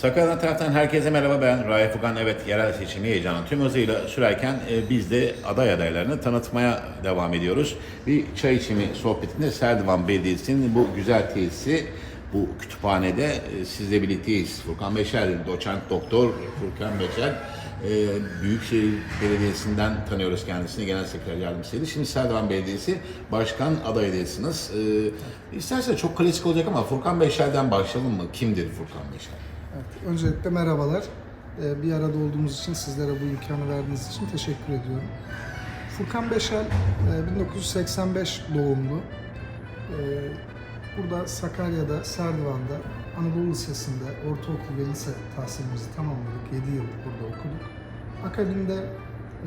Sakarya'dan taraftan herkese merhaba ben Raif Ugan. Evet yerel seçimi heyecanı tüm hızıyla sürerken e, biz de aday adaylarını tanıtmaya devam ediyoruz. Bir çay içimi sohbetinde Serdivan Belediyesi'nin bu güzel tesisi bu kütüphanede e, sizle birlikteyiz. Furkan Beşer, doçent doktor Furkan Beşer. E, Büyükşehir Belediyesi'nden tanıyoruz kendisini, genel sekreter yardımcısıydı. Şimdi Serdivan Belediyesi Başkan aday adayısınız. E, istersen çok klasik olacak ama Furkan Beşer'den başlayalım mı? Kimdir Furkan Beşer? Evet, öncelikle merhabalar. Ee, Bir arada olduğumuz için, sizlere bu imkanı verdiğiniz için teşekkür ediyorum. Furkan Beşel, e, 1985 doğumlu. Ee, Burada Sakarya'da, Serdivan'da, Anadolu Lisesi'nde ortaokul ve lise tahsilimizi tamamladık. 7 yıl burada okuduk. Akabinde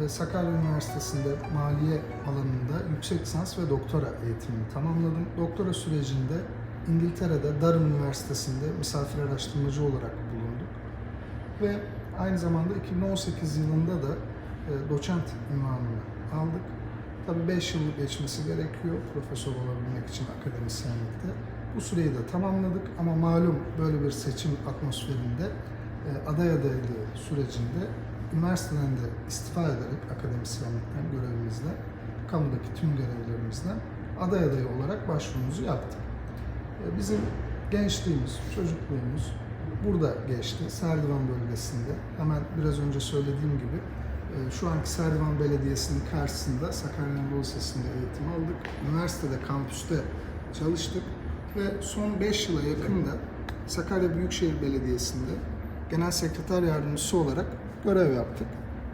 e, Sakarya Üniversitesi'nde maliye alanında yüksek lisans ve doktora eğitimimi tamamladım. Doktora sürecinde İngiltere'de Durham Üniversitesi'nde misafir araştırmacı olarak bulunduk. Ve aynı zamanda 2018 yılında da e, doçent ünvanını aldık. Tabii 5 yıl geçmesi gerekiyor profesör olabilmek için akademisyenlikte. Bu süreyi de tamamladık ama malum böyle bir seçim atmosferinde e, aday adaylığı sürecinde üniversiteden de istifa ederek akademisyenlikten görevimizle, kamudaki tüm görevlerimizden aday adayı olarak başvurumuzu yaptık. E, Bizim gençliğimiz, çocukluğumuz burada geçti. Serdivan bölgesinde. Hemen biraz önce söylediğim gibi e, şu anki Serdivan Belediyesi'nin karşısında Sakarya Anadolu Lisesi'nde eğitim aldık. Üniversitede, kampüste çalıştık ve son 5 yıla yakın da Sakarya Büyükşehir Belediyesi'nde Genel Sekreter Yardımcısı olarak görev yaptık.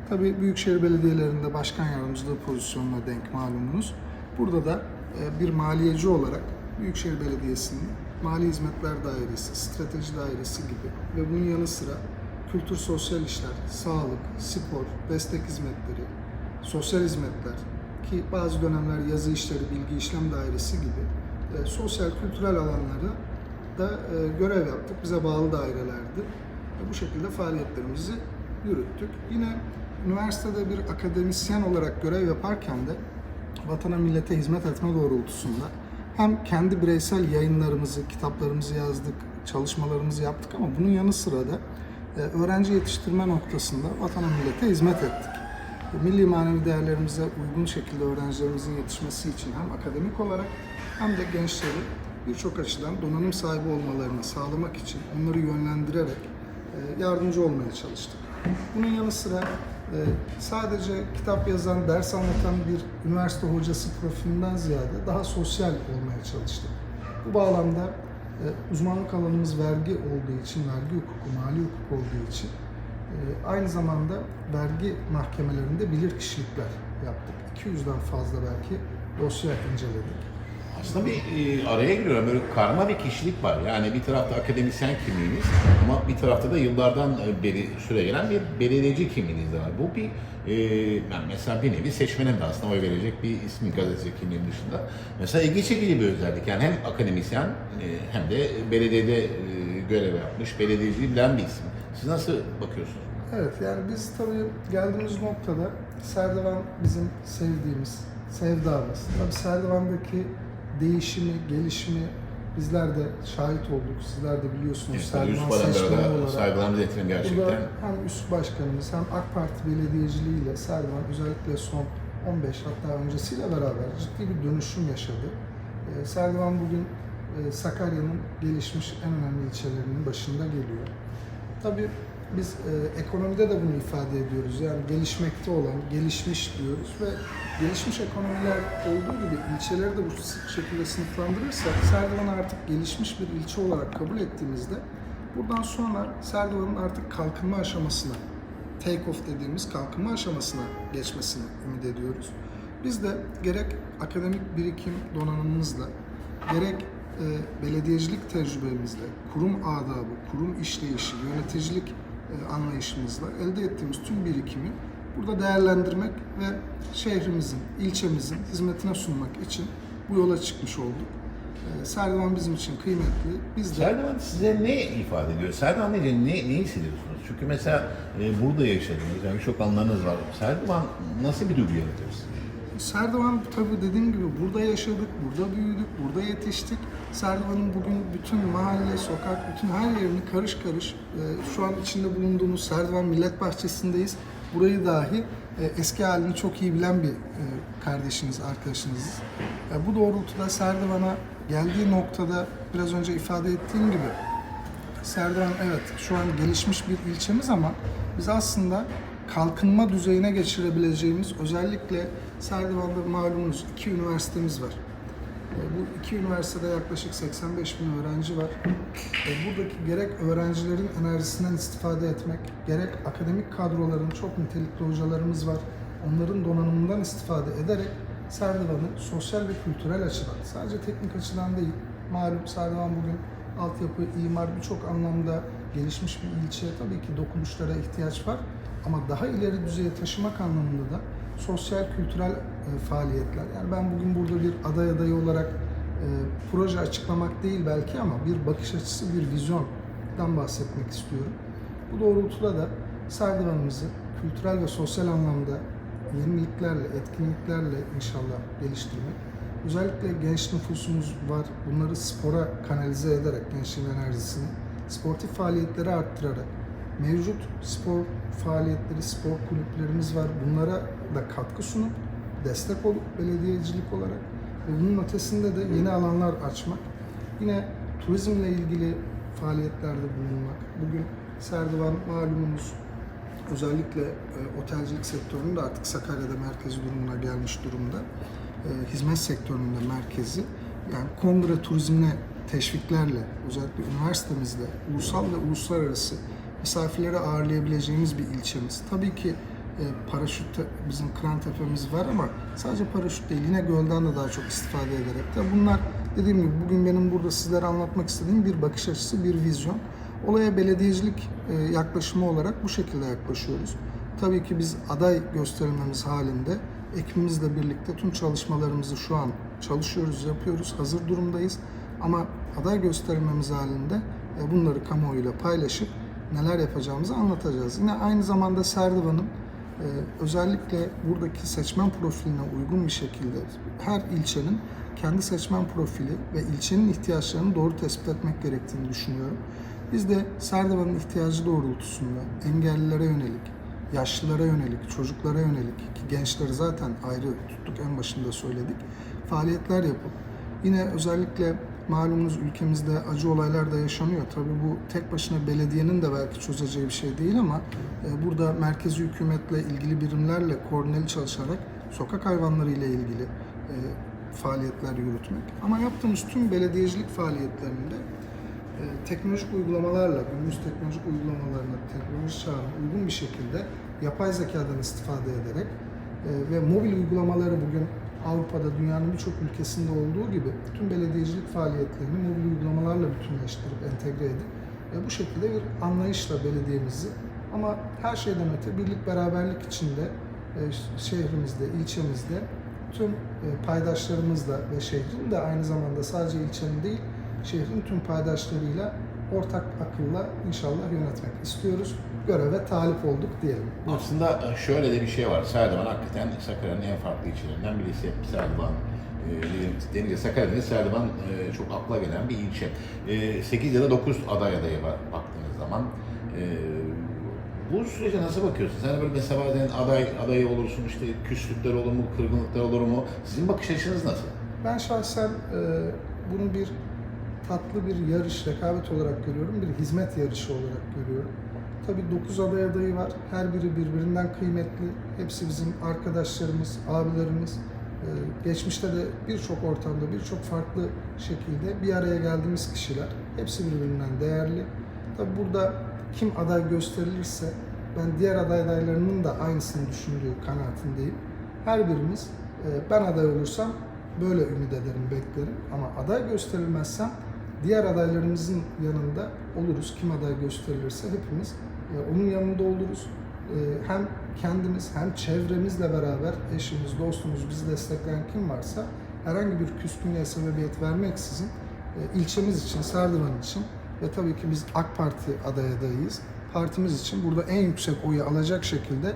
Tabii Büyükşehir Belediyelerinde başkan yardımcılığı pozisyonuna denk malumunuz. Burada da e, bir maliyeci olarak Büyükşehir Belediyesi'nin Mali Hizmetler Dairesi, Strateji Dairesi gibi ve bunun yanı sıra kültür sosyal işler, sağlık, spor, destek hizmetleri, sosyal hizmetler ki bazı dönemler yazı işleri, bilgi işlem dairesi gibi e, sosyal kültürel alanlarda da e, görev yaptık. Bize bağlı dairelerdi. Ve bu şekilde faaliyetlerimizi yürüttük. Yine üniversitede bir akademisyen olarak görev yaparken de vatana millete hizmet etme doğrultusunda hem kendi bireysel yayınlarımızı, kitaplarımızı yazdık, çalışmalarımızı yaptık ama bunun yanı sıra da e, öğrenci yetiştirme noktasında vatana millete hizmet ettik. E, Milli manevi değerlerimize uygun şekilde öğrencilerimizin yetişmesi için hem akademik olarak hem de gençleri birçok açıdan donanım sahibi olmalarını sağlamak için onları yönlendirerek e, yardımcı olmaya çalıştık. Bunun yanı sıra sadece kitap yazan, ders anlatan bir üniversite hocası profilinden ziyade daha sosyal olmaya çalıştık. Bu bağlamda e, uzmanlık alanımız vergi olduğu için, vergi hukuku, mali hukuk olduğu için e, aynı zamanda vergi mahkemelerinde bilirkişilikler yaptık. 200'den fazla belki dosya inceledik. Aslında bir e, araya giriyorum böyle karma bir kişilik var. Yani bir tarafta akademisyen kimliğiniz ama bir tarafta da yıllardan e, beri süre gelen bir belediyeci kimliğiniz var. Bu bir e, yani mesela bir nevi seçmenin de aslında oy verecek bir ismi gazeteci kimliğin dışında. Mesela ilgi çekici bir özellik. Yani hem akademisyen e, hem de belediyede e, görev yapmış, belediyeciliği bilen bir isim. Siz nasıl bakıyorsunuz? Evet yani biz tabii geldiğimiz noktada Serdivan bizim sevdiğimiz, sevdamız. Tabii Serdivan'daki değişimi, gelişimi bizler de şahit olduk. Sizler de biliyorsunuz Evet, Alemdar'a da olarak. saygılarımızı getirin gerçekten. Burada hem üst başkanımız hem AK Parti belediyeciliğiyle Serdivan özellikle son 15 hatta öncesiyle beraber ciddi bir dönüşüm yaşadı. Ee, Serdivan bugün e, Sakarya'nın gelişmiş en önemli ilçelerinin başında geliyor. Tabii biz e, ekonomide de bunu ifade ediyoruz. Yani gelişmekte olan, gelişmiş diyoruz ve gelişmiş ekonomiler olduğu gibi ilçeleri de bu şekilde sınıflandırırsak Serdivan'ı artık gelişmiş bir ilçe olarak kabul ettiğimizde buradan sonra Serdivan'ın artık kalkınma aşamasına, take off dediğimiz kalkınma aşamasına geçmesini ümit ediyoruz. Biz de gerek akademik birikim donanımımızla, gerek e, belediyecilik tecrübemizle, kurum adabı, kurum işleyişi, yöneticilik anlayışımızla elde ettiğimiz tüm birikimi burada değerlendirmek ve şehrimizin, ilçemizin hizmetine sunmak için bu yola çıkmış olduk. E, Serdivan bizim için kıymetli. Biz de Serdivan size ne ifade ediyor? Serdivan deyince ne, ne hissediyorsunuz? Çünkü mesela e, burada yaşadınız, yani birçok anılarınız var. Serdivan nasıl bir duygu yaratıyor size? Serdivan tabii dediğim gibi burada yaşadık, burada büyüdük, burada yetiştik. Serdivan'ın bugün bütün mahalle, sokak, bütün her yerini karış karış e, şu an içinde bulunduğumuz Serdivan Millet Bahçesi'ndeyiz. Burayı dahi e, eski halini çok iyi bilen bir e, kardeşiniz, arkadaşınız. E, bu doğrultuda Serdivan'a geldiği noktada biraz önce ifade ettiğim gibi Serdivan evet şu an gelişmiş bir ilçemiz ama biz aslında kalkınma düzeyine geçirebileceğimiz özellikle Serdivan'da malumunuz iki üniversitemiz var. E, Bu iki üniversitede yaklaşık 85 bin öğrenci var. E, Buradaki gerek öğrencilerin enerjisinden istifade etmek, gerek akademik kadroların çok nitelikli hocalarımız var. Onların donanımından istifade ederek Serdivan'ı sosyal ve kültürel açıdan, sadece teknik açıdan değil, malum Serdivan bugün altyapı, imar birçok anlamda gelişmiş bir ilçe. Tabii ki dokunuşlara ihtiyaç var ama daha ileri düzeye taşımak anlamında da sosyal, kültürel e, faaliyetler. Yani ben bugün burada bir aday adayı olarak e, proje açıklamak değil belki ama bir bakış açısı, bir vizyondan bahsetmek istiyorum. Bu doğrultuda da Serdivan'ımızı kültürel ve sosyal anlamda yeniliklerle, etkinliklerle inşallah geliştirmek. Özellikle genç nüfusumuz var. Bunları spora kanalize ederek gençliğin enerjisini, sportif faaliyetleri arttırarak, mevcut spor faaliyetleri, spor kulüplerimiz var. Bunlara da katkı sunup, destek olup belediyecilik olarak ve bunun ötesinde de yeni alanlar açmak. Yine turizmle ilgili faaliyetlerde bulunmak. Bugün Serdivan malumunuz özellikle e, otelcilik sektörünün de artık Sakarya'da merkezi durumuna gelmiş durumda. E, hizmet sektörünün de merkezi. Yani kongre turizmine teşviklerle özellikle üniversitemizde ulusal ve uluslararası misafirleri ağırlayabileceğimiz bir ilçemiz. Tabii ki e, paraşüt bizim kran tepemiz var ama sadece paraşüt değil yine gölden de daha çok istifade ederek de bunlar dediğim gibi bugün benim burada sizlere anlatmak istediğim bir bakış açısı, bir vizyon. Olaya belediyecilik e, yaklaşımı olarak bu şekilde yaklaşıyoruz. Tabii ki biz aday gösterilmemiz halinde ekibimizle birlikte tüm çalışmalarımızı şu an çalışıyoruz, yapıyoruz, hazır durumdayız. Ama aday gösterilmemiz halinde e, bunları kamuoyuyla paylaşıp neler yapacağımızı anlatacağız. Yine aynı zamanda Serdivan'ın e, özellikle buradaki seçmen profiline uygun bir şekilde her ilçenin kendi seçmen profili ve ilçenin ihtiyaçlarını doğru tespit etmek gerektiğini düşünüyorum. Biz de Serdivan'ın ihtiyacı doğrultusunda engellilere yönelik, yaşlılara yönelik, çocuklara yönelik ki gençleri zaten ayrı tuttuk en başında söyledik. Faaliyetler yapıp yine özellikle malumunuz ülkemizde acı olaylar da yaşanıyor. Tabii bu tek başına belediyenin de belki çözeceği bir şey değil ama e, burada merkezi hükümetle ilgili birimlerle koordineli çalışarak sokak hayvanları ile ilgili e, faaliyetler yürütmek. Ama yaptığımız tüm belediyecilik faaliyetlerinde e, teknolojik uygulamalarla, günümüz teknolojik uygulamalarına, teknoloji çağına uygun bir şekilde yapay zekadan istifade ederek ve mobil uygulamaları bugün Avrupa'da, dünyanın birçok ülkesinde olduğu gibi tüm belediyecilik faaliyetlerini mobil uygulamalarla bütünleştirip, entegre edip e, bu şekilde bir anlayışla belediyemizi ama her şeyden öte birlik beraberlik içinde e, şehrimizde, ilçemizde tüm e, paydaşlarımızla ve şehrin de aynı zamanda sadece ilçenin değil, şehrin tüm paydaşlarıyla ortak akılla inşallah yönetmek istiyoruz. Göreve talip olduk diyelim. Aslında şöyle de bir şey var. Serdivan hakikaten Sakarya'nın en farklı ilçelerinden birisi. Serdivan e, denince Sakarya denince Serdivan e, çok akla gelen bir ilçe. E, 8 ya da 9 aday adayı var baktığınız zaman. E, bu sürece nasıl bakıyorsun? Sen böyle mesela bazen aday adayı olursun işte küslükler olur mu, kırgınlıklar olur mu? Sizin bakış açınız nasıl? Ben şahsen e, bunu bir tatlı bir yarış, rekabet olarak görüyorum. Bir hizmet yarışı olarak görüyorum. Tabii 9 aday adayı var. Her biri birbirinden kıymetli. Hepsi bizim arkadaşlarımız, abilerimiz. E, geçmişte de birçok ortamda, birçok farklı şekilde bir araya geldiğimiz kişiler. Hepsi birbirinden değerli. Tabii burada kim aday gösterilirse ben diğer aday adaylarının da aynısını düşündüğü kanaatindeyim. Her birimiz e, ben aday olursam böyle ümit ederim, beklerim. Ama aday gösterilmezsem diğer adaylarımızın yanında oluruz. Kim aday gösterilirse hepimiz e, onun yanında oluruz. E, Hem kendimiz hem çevremizle beraber eşimiz, dostumuz, bizi destekleyen kim varsa herhangi bir küskünlüğe sebebiyet vermeksizin e, ilçemiz için, Serdivan için ve tabii ki biz AK Parti aday adayıyız. Partimiz için burada en yüksek oyu alacak şekilde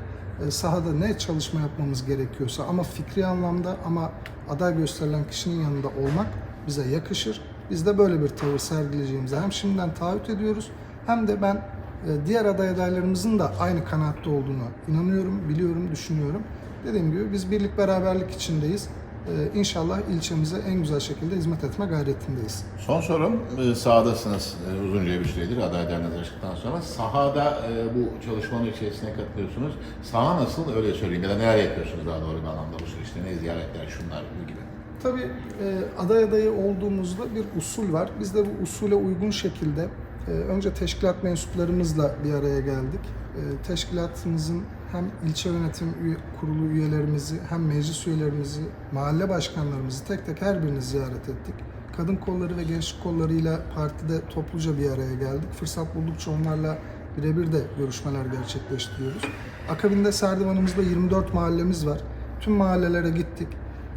sahada ne çalışma yapmamız gerekiyorsa ama fikri anlamda ama aday gösterilen kişinin yanında olmak bize yakışır. Biz de böyle bir tavır sergileyeceğimize hem şimdiden taahhüt ediyoruz hem de ben e, diğer aday adaylarımızın da aynı kanaatte olduğunu inanıyorum, biliyorum, düşünüyorum. Dediğim gibi biz birlik beraberlik içindeyiz. E, İnşallah ilçemize en güzel şekilde hizmet etme gayretindeyiz. Son sorum, e, sahadasınız e, uzunca bir süredir aday adaylarınız açıktan sonra. Sahada bu çalışmanın içerisine katılıyorsunuz. Saha nasıl öyle söyleyeyim ya da neler yapıyorsunuz daha doğru bir anlamda bu süreçte? Ne ziyaretler, şunlar, bu gibi. Tabii e, aday adayı olduğumuzda bir usul var. Biz de bu usule uygun şekilde e, önce teşkilat mensuplarımızla bir araya geldik. E, teşkilatımızın hem ilçe yönetim kurulu üyelerimizi hem meclis üyelerimizi, mahalle başkanlarımızı tek tek her birini ziyaret ettik. Kadın kolları ve gençlik kollarıyla partide topluca bir araya geldik. Fırsat buldukça onlarla birebir de görüşmeler gerçekleştiriyoruz. Akabinde Serdivan'ımızda 24 mahallemiz var. Tüm mahallelere gittik.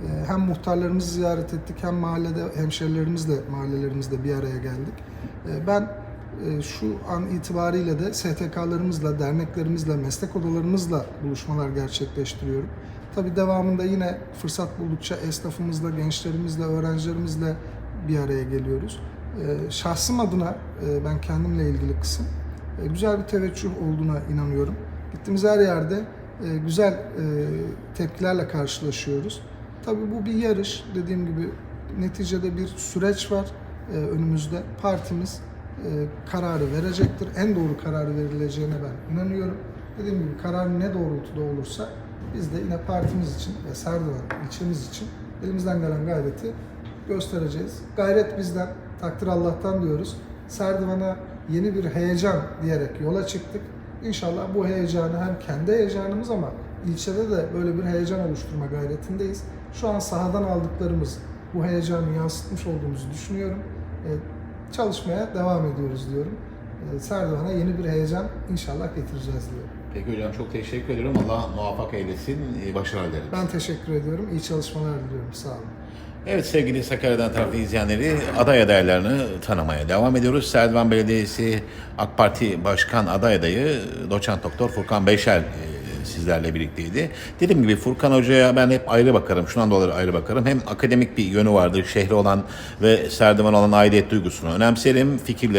Ee, Hem muhtarlarımızı ziyaret ettik hem mahallede hemşerilerimizle mahallelerimizde bir araya geldik. Ee, Ben e, şu an itibariyle de STK'larımızla, derneklerimizle, meslek odalarımızla buluşmalar gerçekleştiriyorum. Tabii devamında yine fırsat buldukça esnafımızla, gençlerimizle, öğrencilerimizle bir araya geliyoruz. Ee, Şahsım adına e, ben kendimle ilgili kısım e, güzel bir teveccüh olduğuna inanıyorum. Gittiğimiz her yerde güzel tepkilerle karşılaşıyoruz. Tabii bu bir yarış. Dediğim gibi neticede bir süreç var e, önümüzde. Partimiz e, kararı verecektir. En doğru kararı verileceğine ben inanıyorum. Dediğim gibi karar ne doğrultuda olursa biz de yine partimiz için ve Serdivan ilçemiz için elimizden gelen gayreti göstereceğiz. Gayret bizden, takdir Allah'tan diyoruz. Serdivan'a yeni bir heyecan diyerek yola çıktık. İnşallah bu heyecanı hem kendi heyecanımız ama ilçede de böyle bir heyecan oluşturma gayretindeyiz. Şu an sahadan aldıklarımız bu heyecanı yansıtmış olduğumuzu düşünüyorum. Ee, çalışmaya devam ediyoruz diyorum. Ee, Serdivan'a yeni bir heyecan inşallah getireceğiz diyorum. Peki hocam çok teşekkür ediyorum. Allah muvaffak eylesin. E, Başarılar dilerim. Ben teşekkür ediyorum. İyi çalışmalar diliyorum. Sağ olun. Evet sevgili Sakarya'dan tarafı izleyenleri aday adaylarını tanımaya devam ediyoruz. Serdivan Belediyesi AK Parti Başkan aday adayı doçent doktor Furkan Beşer e, sizlerle birlikteydi. Dediğim gibi Furkan Hoca'ya ben hep ayrı bakarım. Şundan dolayı ayrı bakarım. Hem akademik bir yönü vardır. Şehri olan ve Serdivan olan aidiyet duygusunu önemserim. Fikirlerini